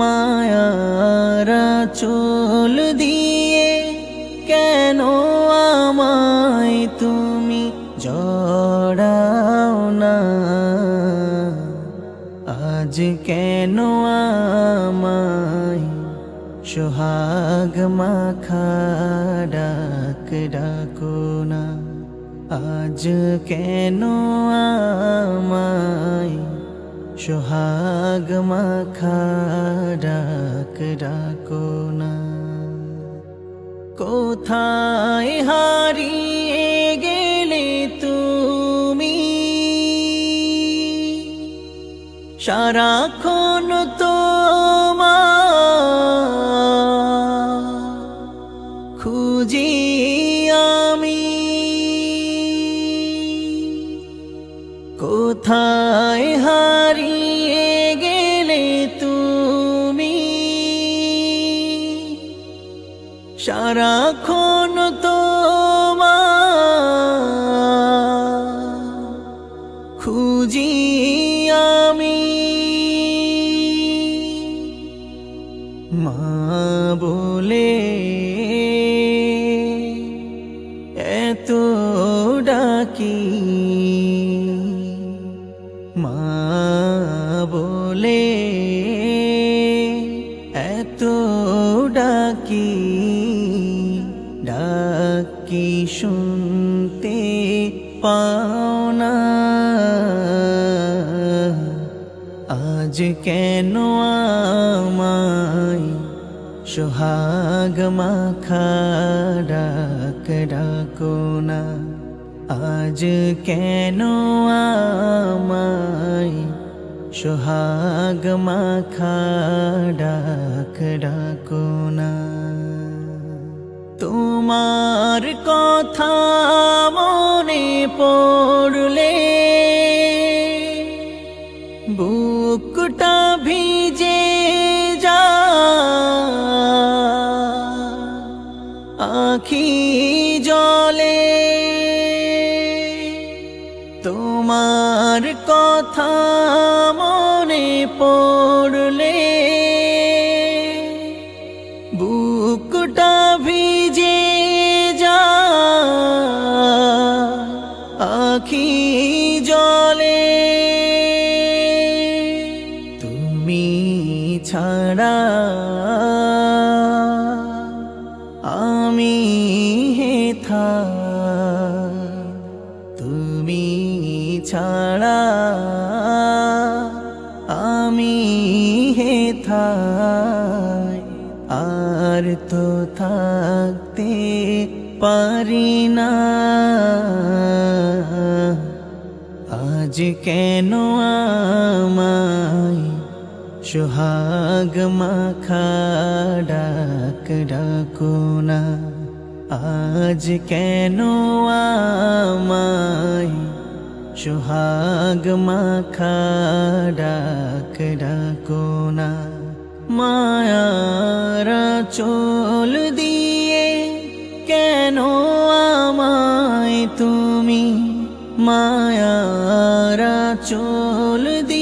মায়ারা চোল দিয়ে, কেন আমায় তুমি জড়াও না? আজ কেন আমায় সোহাগ মাখা ডাক ডাকো না? আজ কেন আমায় সোহাগ মাখা ডাক ডাকো কোথায় হারিয়ে গেলে তুমি? সারাক্ষণ তোমার খুঁজি সারাক্ষণ তোমার খুঁজি আমি। মা বলে এত ডাকি। মা বলে ডাকি শুনতে পাও না? আজ কেন আমায় সোহাগ মাখা ডাক ডাকো না? আজ কেন আমায় সোহাগ মাখা ডাক ডাকো না? তোমার কথা মনে পড়লে বুকটা ভিজে যা। আখি জলে তোমার কথা মনে পড়লে ছাড়া আমি হেথা তুমি ছাড়া আমি হেথায় আর তো থাকতে পারি না। আজ কেন আমায় সোহাগ মাখা ডাক ডাকো আজ কেন আমায় সোহাগ মাখা ডাক ডাকো না মায়ারা চোল দিয়ে কেন আমায় তুমি মায়ারা চোল দিয়ে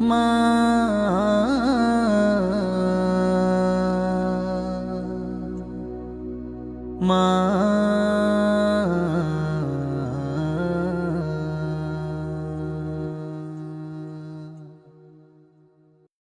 মা। মা।